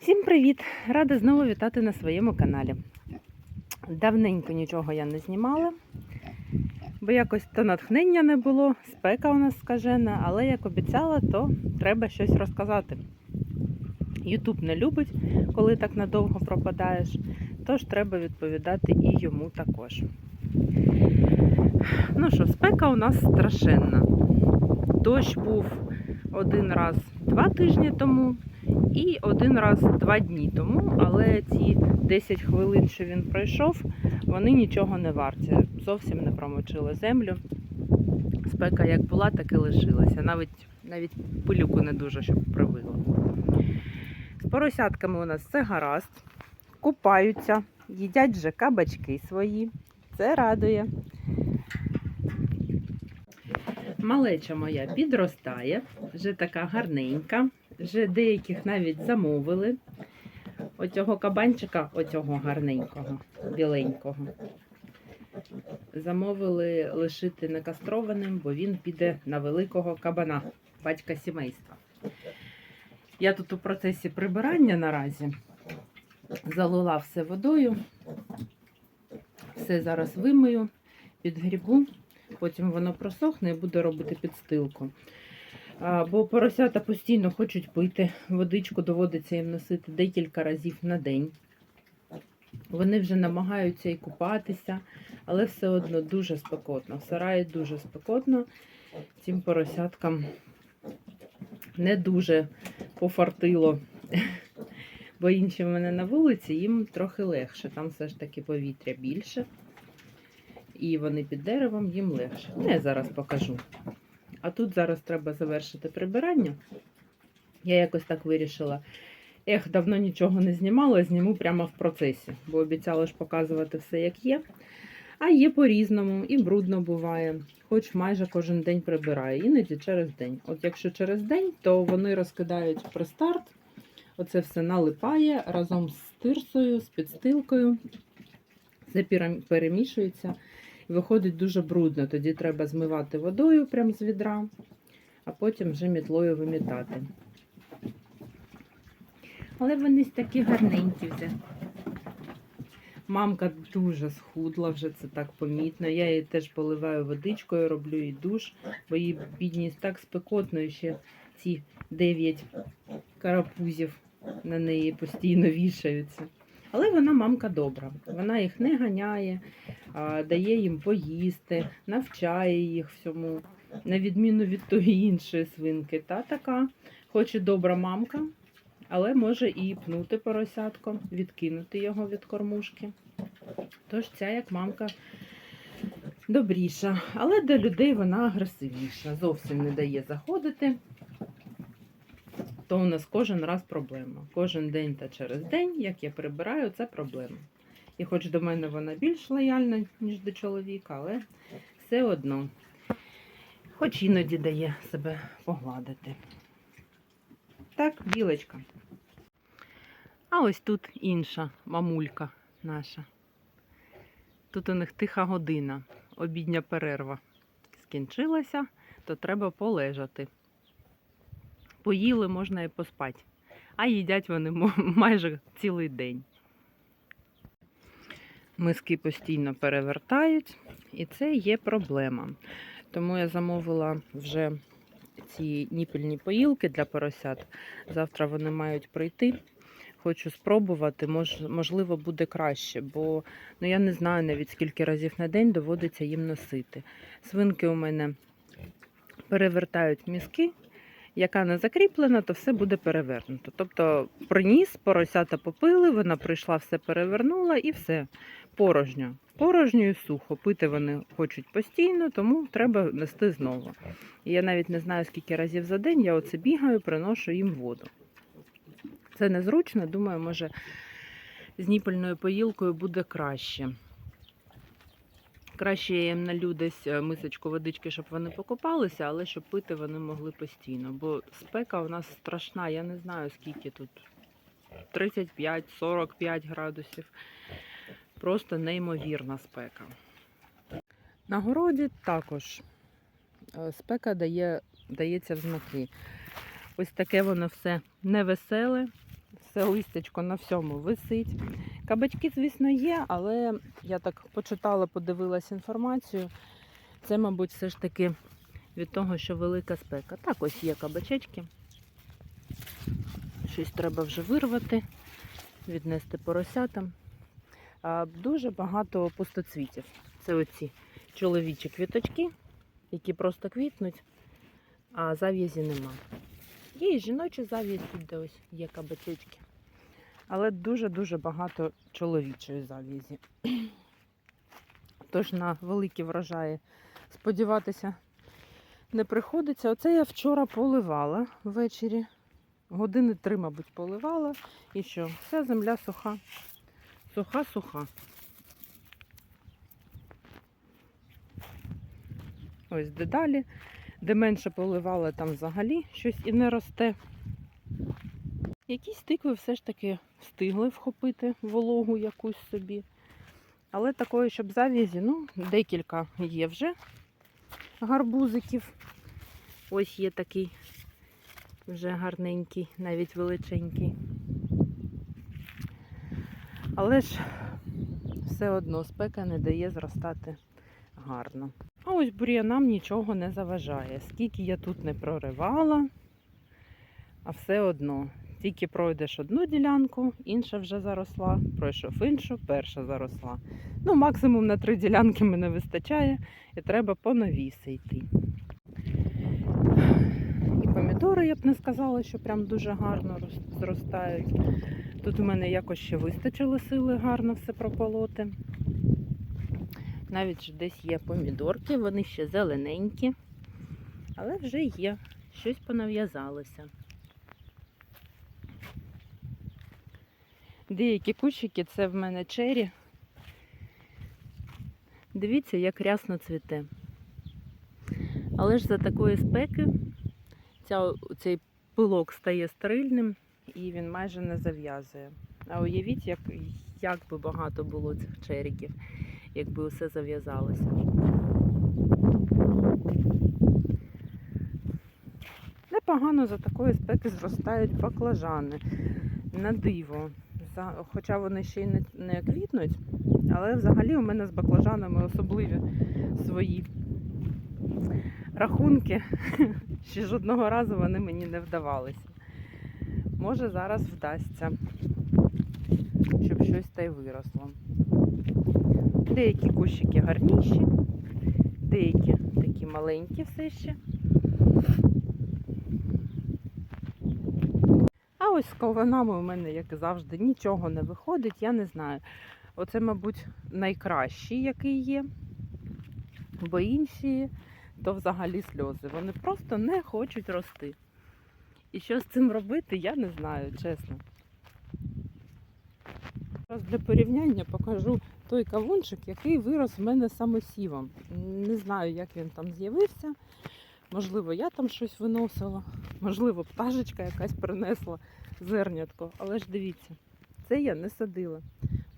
Всім привіт! Рада знову вітати на своєму каналі. Давненько нічого я не знімала, бо якось то натхнення не було, спека у нас скажена, але як обіцяла, то треба щось розказати. Ютуб не любить, коли так надовго пропадаєш, тож треба відповідати і йому також. Ну що, спека у нас страшенна. Дощ був один раз два тижні тому, і один раз два дні тому, але ці 10 хвилин, що він пройшов, вони нічого не варті. Зовсім не промочили землю. Спека як була, так і лишилася. Навіть навіть пилюку не дуже щоб привила. З поросятками у нас все гаразд, купаються, їдять вже кабачки свої. Це радує. Малеча моя підростає, вже така гарненька. Вже деяких навіть замовили. Оцього кабанчика, оцього гарненького, біленького. Замовили лишити некастрованим, бо він піде на великого кабана, батька сімейства. Я тут у процесі прибирання наразі залила все водою, все зараз вимию, підгрібу, потім воно просохне і буду робити підстилку. Бо поросята постійно хочуть пити, водичку доводиться їм носити декілька разів на день. Вони вже намагаються і купатися, але все одно дуже спекотно. В сараї дуже спекотно. Цим поросяткам не дуже пофартило. Бо інші в мене на вулиці, їм трохи легше. Там все ж таки повітря більше. І вони під деревом, їм легше. Ну, я зараз покажу. А тут зараз треба завершити прибирання. Я якось так вирішила. Ех, давно нічого не знімала, зніму прямо в процесі, бо обіцяла ж показувати все, як є. А є по-різному, і брудно буває, хоч майже кожен день прибираю, іноді через день. От якщо через день, то вони розкидають пристарт, оце все налипає разом з тирсою, з підстилкою, це перемішується. Виходить дуже брудно. Тоді треба змивати водою прямо з відра, а потім вже мітлою вимітати. Але вони такі гарненькі вже. Мамка дуже схудла, вже це так помітно. Я її теж поливаю водичкою, роблю їй душ, бо їй бідність так спекотно, ще ці дев'ять карапузів на неї постійно вішаються. Але вона мамка добра. Вона їх не ганяє, дає їм поїсти, навчає їх всьому, на відміну від тої іншої свинки. Та така, хоч і добра мамка, але може і пнути поросятко, відкинути його від кормушки. Тож ця як мамка добріша, але до людей вона агресивніша, зовсім не дає заходити. То у нас кожен раз проблема. Кожен день та через день, як я прибираю, це проблема. І хоч до мене вона більш лояльна, ніж до чоловіка, але все одно. Хоч іноді дає себе погладити. Так, білочка. А ось тут інша мамулька наша. Тут у них тиха година, обідня перерва скінчилася, то треба полежати. Поїли можна і поспати, а їдять вони майже цілий день. Миски постійно перевертають, і це є проблема. Тому я замовила вже ці ніпельні поїлки для поросят. Завтра вони мають прийти. Хочу спробувати, мож, можливо, буде краще, бо ну, я не знаю навіть скільки разів на день доводиться їм носити. Свинки у мене перевертають мізки, яка не закріплена, то все буде перевернуто. Тобто приніс, поросята попили, вона прийшла, все перевернула і все. Порожньо. Порожньо і сухо. Пити вони хочуть постійно, тому треба нести знову. І я навіть не знаю, скільки разів за день я оце бігаю, приношу їм воду. Це незручно, думаю, може з ніпельною поїлкою буде краще. Краще я їм налю десь е, мисочку водички, щоб вони покупалися, але щоб пити вони могли постійно. Бо спека у нас страшна, я не знаю скільки тут. 35-45 градусів. Просто неймовірна спека. На городі також е, спека дає, дається в знаки. Ось таке воно все невеселе, все листячко на всьому висить. Кабачки, звісно, є, але я так почитала, подивилась інформацію. Це, мабуть, все ж таки від того, що велика спека. Так, ось є кабачечки. Щось треба вже вирвати, віднести поросятам. Дуже багато пустоцвітів. Це оці чоловічі квіточки, які просто квітнуть, а зав'язі нема. Є і жіночі зав'язі, де ось є кабачечки. Але дуже-дуже багато чоловічої зав'язі. Тож на великі врожаї сподіватися не приходиться. Оце я вчора поливала ввечері. Години три, мабуть, поливала. І що? Вся земля суха. Суха-суха. Ось де далі. Де менше поливала, там взагалі щось і не росте. Якісь тикви все ж таки встигли вхопити вологу якусь собі. Але такої, щоб зав'язі, ну, декілька є вже гарбузиків. Ось є такий вже гарненький, навіть величенький. Але ж все одно спека не дає зростати гарно. А ось бур'янам нічого не заважає. Скільки я тут не проривала, а все одно. Тільки пройдеш одну ділянку, інша вже заросла, пройшов іншу, перша заросла. Ну, максимум на три ділянки мене вистачає, і треба по новій йти. І помідори, я б не сказала, що прям дуже гарно зростають. Тут у мене якось ще вистачило сили гарно все прополоти. Навіть десь є помідорки, вони ще зелененькі, але вже є, щось понав'язалося. Деякі кущики це в мене чері. Дивіться, як рясно цвіте. Але ж за такої спеки ця, цей пилок стає стерильним і він майже не зав'язує. А уявіть, як, як би багато було цих черіків, якби усе зав'язалося. Непогано за такої спеки зростають баклажани. На диво. Хоча вони ще й не, не квітнуть, але взагалі у мене з баклажанами особливі свої рахунки. Ще жодного разу вони мені не вдавалися. Може зараз вдасться, щоб щось та й виросло. Деякі кущики гарніші, деякі такі маленькі все ще. А ось з ковинами у мене, як і завжди, нічого не виходить, я не знаю. Оце, мабуть, найкращий, який є, бо інші то взагалі сльози. Вони просто не хочуть рости. І що з цим робити, я не знаю, чесно. Зараз для порівняння покажу той кавунчик, який вирос в мене самосівом. Не знаю, як він там з'явився. Можливо, я там щось виносила, можливо, пташечка якась принесла зернятко. Але ж дивіться, це я не садила.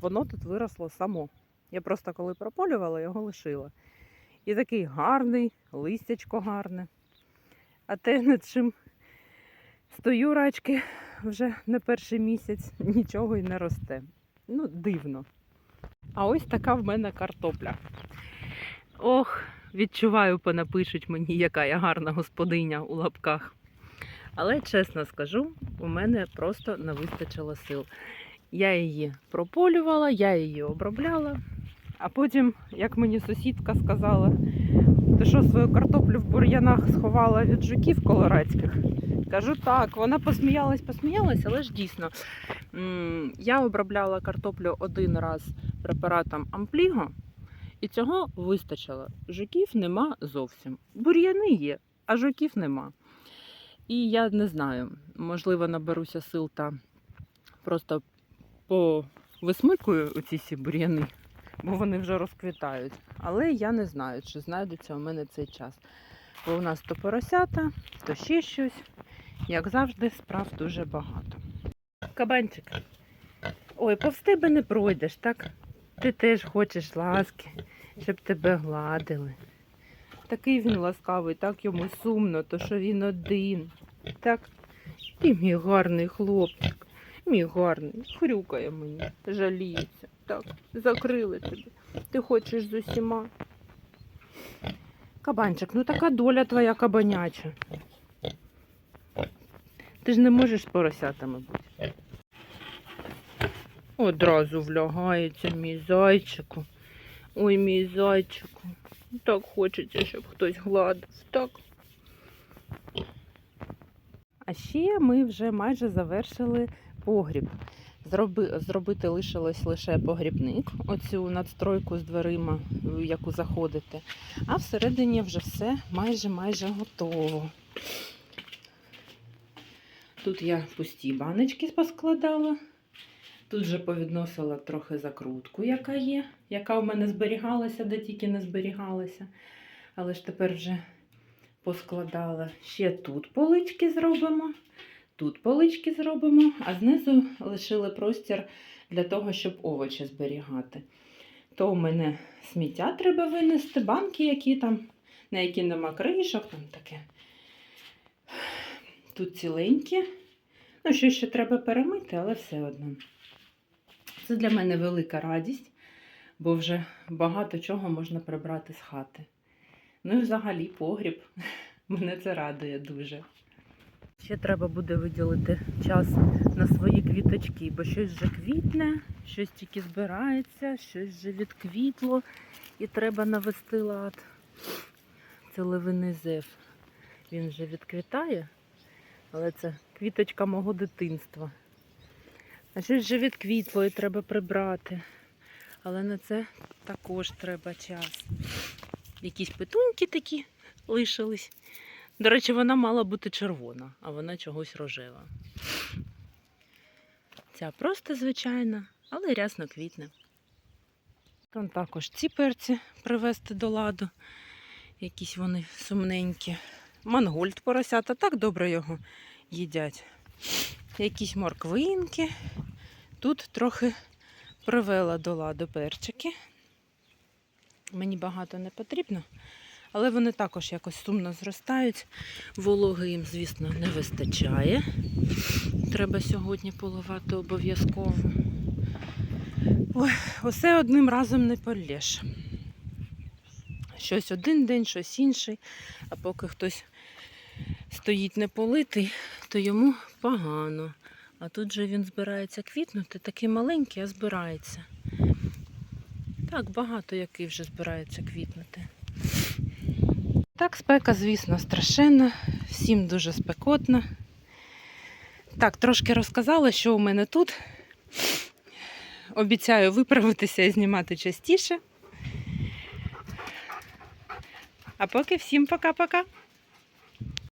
Воно тут виросло само. Я просто коли прополювала, його лишила. І такий гарний, листячко гарне. А те, над чим стою рачки вже не перший місяць, нічого й не росте. Ну, дивно. А ось така в мене картопля. Ох, відчуваю, понапишуть мені, яка я гарна господиня у лапках. Але чесно скажу, у мене просто не вистачило сил. Я її прополювала, я її обробляла, а потім, як мені сусідка сказала, ти що свою картоплю в бур'янах сховала від жуків колорадських? Кажу так, вона посміялась, посміялась, але ж дійсно. Я обробляла картоплю один раз препаратом Ампліго, і цього вистачило. Жуків нема зовсім. Бур'яни є, а жуків нема. І я не знаю, можливо, наберуся сил та просто повисмикую оці всі бур'яни, бо вони вже розквітають. Але я не знаю, чи знайдеться у мене цей час. Бо у нас то поросята, то ще щось. Як завжди, справ дуже багато. Кабанчик. Ой, повз тебе не пройдеш, так? Ти теж хочеш ласки, щоб тебе гладили. Такий він ласкавий, так йому сумно, то що він один. Так, ти мій гарний хлопчик, Мій гарний, хрюкає мені, жаліється. Так, закрили тебе. Ти хочеш з усіма. Кабанчик, ну така доля твоя кабаняча. Ти ж не можеш з поросятами бути. Одразу влягається мій зайчику. Ой, мій зайчику. Так хочеться, щоб хтось гладив. Так. А ще ми вже майже завершили погріб. Зроби, зробити лишилось лише погрібник, оцю надстройку з дверима, в яку заходите. А всередині вже все майже майже готово. Тут я пусті баночки поскладала. Тут вже повідносила трохи закрутку, яка є, яка у мене зберігалася, де тільки не зберігалася. Але ж тепер вже поскладала. Ще тут полички зробимо, тут полички зробимо, а знизу лишили простір для того, щоб овочі зберігати. То у мене сміття треба винести, банки, які там, на які нема кришок, там таке. Тут ціленькі. Ну, що ще треба перемити, але все одно. Це для мене велика радість, бо вже багато чого можна прибрати з хати. Ну і взагалі погріб. Мене це радує дуже. Ще треба буде виділити час на свої квіточки, бо щось вже квітне, щось тільки збирається, щось вже відквітло і треба навести лад. Це левиний зев. Він вже відквітає, але це квіточка мого дитинства. А щось вже відквітло і треба прибрати. Але на це також треба час. Якісь петуньки такі лишились. До речі, вона мала бути червона, а вона чогось рожева. Ця просто звичайна, але рясно квітне. Там також ці перці привезти до ладу. Якісь вони сумненькі. Мангольд поросята так добре його їдять. Якісь морквинки. Тут трохи привела до ладу перчики. Мені багато не потрібно, але вони також якось сумно зростають. Вологи їм, звісно, не вистачає. Треба сьогодні поливати обов'язково. Усе одним разом не полєш. Щось один день, щось інший, а поки хтось стоїть не политий, то йому погано. А тут же він збирається квітнути, такий маленький, а збирається. Так, багато який вже збирається квітнути. Так, спека, звісно, страшенна, всім дуже спекотна. Так, трошки розказала, що у мене тут. Обіцяю виправитися і знімати частіше. А поки всім пока-пока.